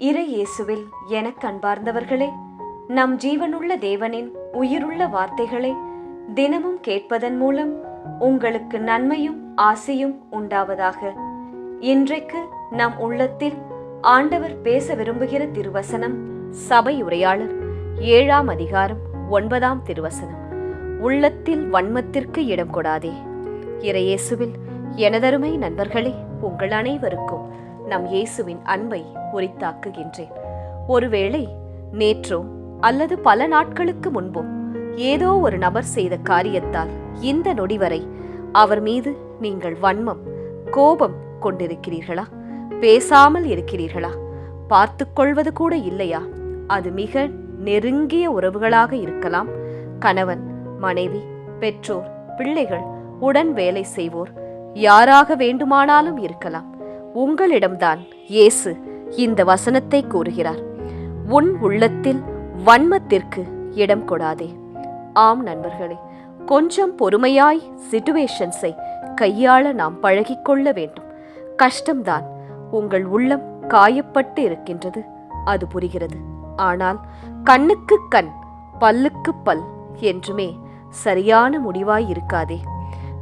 இறை இயேசுவில் எனக் அன்பார்ந்தவர்களே நம் ஜீவனுள்ள தேவனின் உயிருள்ள வார்த்தைகளை தினமும் கேட்பதன் மூலம் உங்களுக்கு நன்மையும் ஆசையும் உண்டாவதாக. இன்றைக்கு நம் உள்ளத்தில் ஆண்டவர் பேச விரும்புகிற திருவசனம் சபை உரையாளர் ஏழாம் அதிகாரம் ஒன்பதாம் திருவசனம். உள்ளத்தில் வன்மத்திற்கு இடம் கொடாதே இறையேசுவில் எனதருமை நண்பர்களே உங்கள் அனைவருக்கும் நம் இயேசுவின் அன்பை உரித்தாக்குகின்றேன். ஒருவேளை நேற்றோ அல்லது பல நாட்களுக்கு முன்போ ஏதோ ஒரு நபர் செய்த காரியத்தால் இந்த நொடி வரை அவர் மீது நீங்கள் வன்மம் கோபம் கொண்டிருக்கிறீர்களா? பேசாமல் இருக்கிறீர்களா? பார்த்து கொள்வது கூட இல்லையா? அது மிக நெருங்கிய உறவுகளாக இருக்கலாம். கணவன் மனைவி பெற்றோர் பிள்ளைகள் உடன் வேலை செய்வோர் யாராக வேண்டுமானாலும் இருக்கலாம். உங்களிடம்தான் இயேசு இந்த வசனத்தை கூறுகிறார். உன் உள்ளத்தில் வன்மத்திற்கு இடம் கொடாதே. ஆம் நண்பர்களே கொஞ்சம் பொறுமையாய் சிட்டுவேஷன்ஸை கையாள நாம் பழகிக்கொள்ள வேண்டும். கஷ்டம்தான் உங்கள் உள்ளம் காயப்பட்டு இருக்கின்றது அது புரிகிறது. ஆனால் கண்ணுக்கு கண் பல்லுக்கு பல் என்றுமே சரியான முடிவாய் இருக்காதே.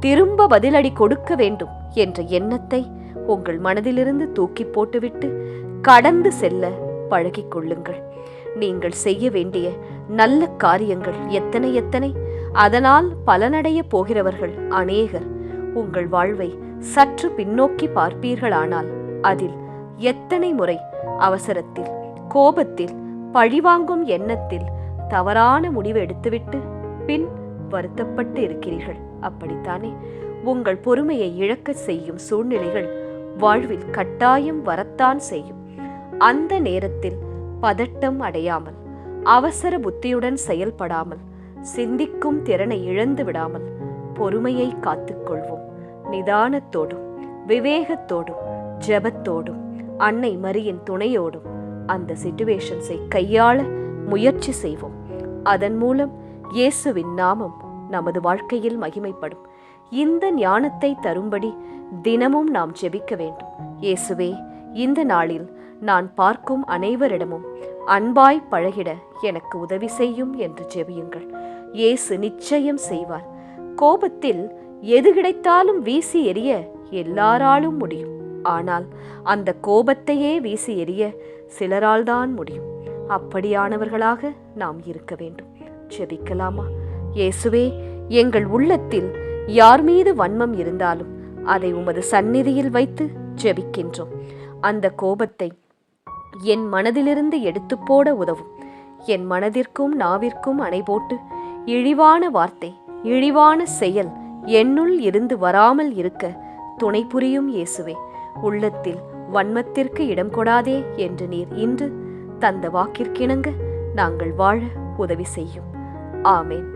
திரும்ப பதிலடி கொடுக்க வேண்டும் என்ற எண்ணத்தை உங்கள் மனதிலிருந்து தூக்கி போட்டுவிட்டு கடந்து செல்ல பழகிக் கொள்ளுங்கள். நீங்கள் செய்ய வேண்டிய நல்ல காரியங்கள் எத்தனை எத்தனை. அதனால் பலனடைய போகிறவர்கள் அநேகர். உங்கள் வாழ்வை சற்று பின்னோக்கி பார்ப்பீர்களானால் அதில் எத்தனை முறை அவசரத்தில் கோபத்தில் பழிவாங்கும் எண்ணத்தில் தவறான முடிவு எடுத்துவிட்டு பின் வருத்தப்பட்டு இருக்கிறீர்கள். அப்படித்தானே? உங்கள் பொறுமையை இழக்க செய்யும் சூழ்நிலைகள் வாழ்வில் கட்டாயம் வரத்தான் செய்யும். அந்த நேரத்தில் பதட்டம் அடையாமல் அவசர புத்தியுடன் செயல்படாமல் சிந்திக்கும் திறனை இழந்து விடாமல் பொறுமையை காத்துக்கொள்வோம் நிதானத்தோடும் விவேகத்தோடும் ஜெபத்தோடும் அன்னை மரியின் துணையோடும் அந்த சிச்சுவேஷன்ஸை கையாள முயற்சி செய்வோம். அதன் மூலம் இயேசுவின் நாமம் நமது வாழ்க்கையில் மகிமைப்படும். இந்த ஞானத்தை தரும்படி தினமும் நாம் ஜெபிக்க வேண்டும். இயேசுவே இந்த நாளில் நான் பார்க்கும் அனைவரிடமும் அன்பாய் பழகிட எனக்கு உதவி செய்யும் என்று ஜெபியுங்கள். இயேசு நிச்சயம் செய்வார். கோபத்தில் எது கிடைத்தாலும் வீசி எறிய எல்லாராலும் முடியும். ஆனால் அந்த கோபத்தையே வீசி எறிய சிலரால் தான் முடியும். அப்படியானவர்களாக நாம் இருக்க வேண்டும். ஜெபிக்கலாமா? இயேசுவே எங்கள் உள்ளத்தில் யார் மீது வன்மம் இருந்தாலும் அதை உமது சந்நிதியில் வைத்து ஜெபிக்கின்றோம். அந்த கோபத்தை என் மனதிலிருந்து எடுத்து போட உதவும். என் மனதிற்கும் நாவிற்கும் அணை போட்டு இழிவான வார்த்தை இழிவான செயல் என்னுள் இருந்து வராமல் இருக்க துணை புரியும் இயேசுவே உள்ளத்தில் வன்மத்திற்கு இடம் கொடாதே என்று நீர் இன்று தந்த வாக்கிற்கிணங்க நாங்கள் வாழ உதவி செய்யும். ஆமேன்.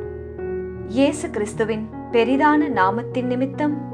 இயேசு கிறிஸ்துவின் பெரிதான நாமத்தின் நிமித்தம்